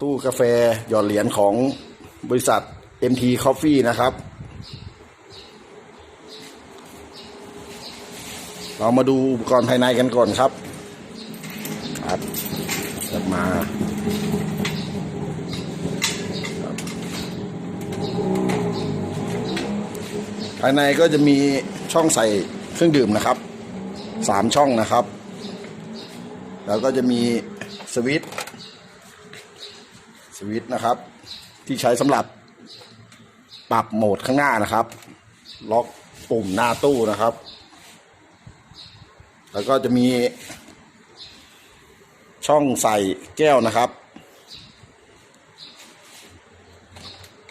ตู้กาแฟหยอดเหรียญของบริษัท MT Coffee นะครับ เรามาดูอุปกรณ์ภายในกันก่อนครับครับกลับมาภายในก็จะมีช่องใส่เครื่องดื่มนะครับสามช่องนะครับ แล้วก็จะมีสวิตช์ สวิตช์นะครับ ที่ใช้สำหรับปรับโหมดข้างหน้านะครับ ล็อกปุ่มหน้าตู้นะครับ แล้วก็จะมี ช่องใส่แก้วนะครับ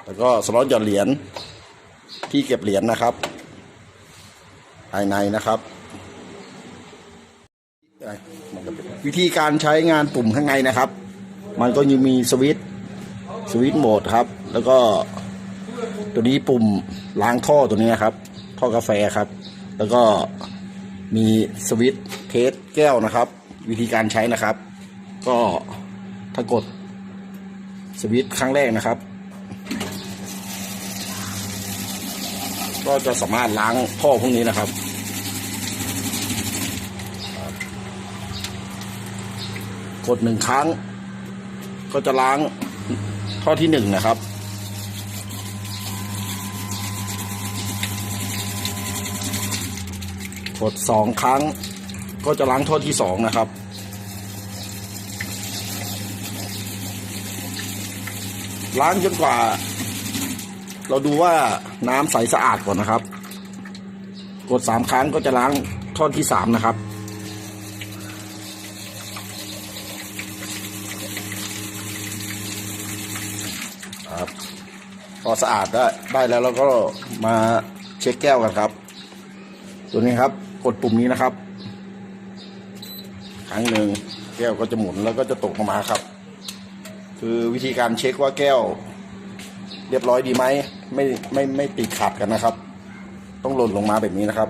แล้วก็สล็อตหยอดเหรียญที่เก็บเหรียญนะครับ ภายในนะครับวิธีการใช้งานปุ่มข้างในนะครับ มันก็ยังมีสวิตช์ สวิตช์โหมดครับ แล้วก็ ตัวนี้ปุ่มล้างท่อตัวนี้ครับท่อกาแฟครับ แล้วก็มีสวิตช์เทสแก้วนะครับ วิธีการใช้นะครับ ก็ถ้ากดสวิตช์ครั้งแรกนะครับ ก็จะสามารถล้างท่อพวกนี้นะครับกดหนึ่งครั้ง ก็จะล้าง ท่อที่หนึ่งนะครับ กดสองครั้ง ก็จะล้างท่อที่สองนะครับ ล้างจนกว่า เราดูว่าน้ำใสสะอาดก่อนนะครับ กดสามครั้งก็จะล้างท่อที่สามนะครับ ครับ พอสะอาดได้ได้แล้วเราก็มาเช็คแก้วกันครับ ตัวนี้ครับกดปุ่มนี้นะครับ ครั้งหนึ่งแก้วก็จะหมุนแล้วก็จะตกลงมาครับ คือวิธีการเช็คว่าแก้ว เรียบร้อยดีไหมไม่ไม่ไม่ติดขัดกันนะครับ ต้องหล่นลงมาแบบนี้นะครับ